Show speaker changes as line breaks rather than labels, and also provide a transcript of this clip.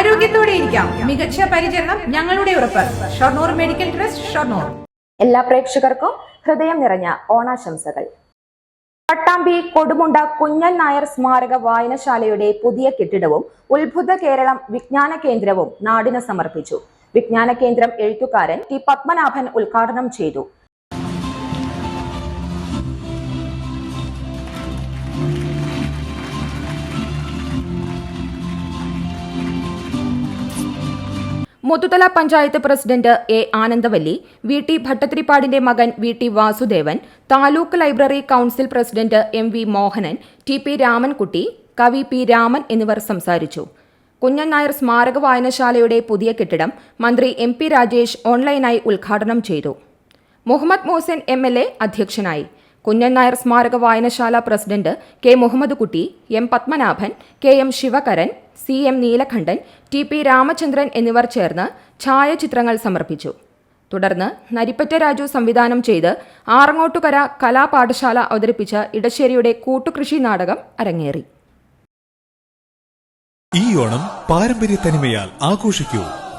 ആരോഗ്യത്തോടെ ഇരിക്കാം. മികച്ച പരിചരണം ഞങ്ങളുടെ ഉറപ്പ്. Shoranur medical trust Shoranur.
എല്ലാ പ്രേക്ഷകർക്കും ഹൃദയം നിറഞ്ഞ ഓണാശംസകൾ. പട്ടാമ്പി കൊടുമുണ്ട കുഞ്ഞൻ നായർ സ്മാരക വായനശാലയുടെ പുതിയ കെട്ടിടവും ഉത്ഭുത കേരളം വിജ്ഞാന കേന്ദ്രവും നാടിന് സമർപ്പിച്ചു. വിജ്ഞാന കേന്ദ്രം എഴുത്തുകാരൻ ടി പത്മനാഭൻ ഉദ്ഘാടനം ചെയ്തു. Muthuthala panchayat president A Anandavalli V T ഭട്ടത്തിരിപ്പാടിന്റെ മകൻ V T Vasudevan taluk library council president M V Mohanan T P Ramankutty കവി പി രാമൻ എന്നിവർ സംസാരിച്ചു. കുഞ്ഞൻ നായർ സ്മാരക വായനശാലയുടെ പുതിയ കെട്ടിടം മന്ത്രി എം പി രാജേഷ് ഓൺലൈനായി ഉദ്ഘാടനം ചെയ്തു. Muhammad Mohsin M L A അധ്യക്ഷനായി. കുഞ്ഞൻ നായർ സ്മാരക വായനശാല president K Muhammad Kutty M Padmanabhan K M Shivakaran C M Neelakandan T P Ramachandran എന്നിവർ ചേർന്ന് ഛായാചിത്രങ്ങൾ സമർപ്പിച്ചു. തുടർന്ന് നരിപ്പറ്റ രാജു സംവിധാനം ചെയ്ത് ആറങ്ങോട്ടുകര കലാപാഠശാല അവതരിപ്പിച്ച ഇടശ്ശേരിയുടെ കൂട്ടുകൃഷി നാടകം അരങ്ങേറി.
ഈ ഓണം പാരമ്പര്യ തനിമയാൽ ആഘോഷിക്കൂ.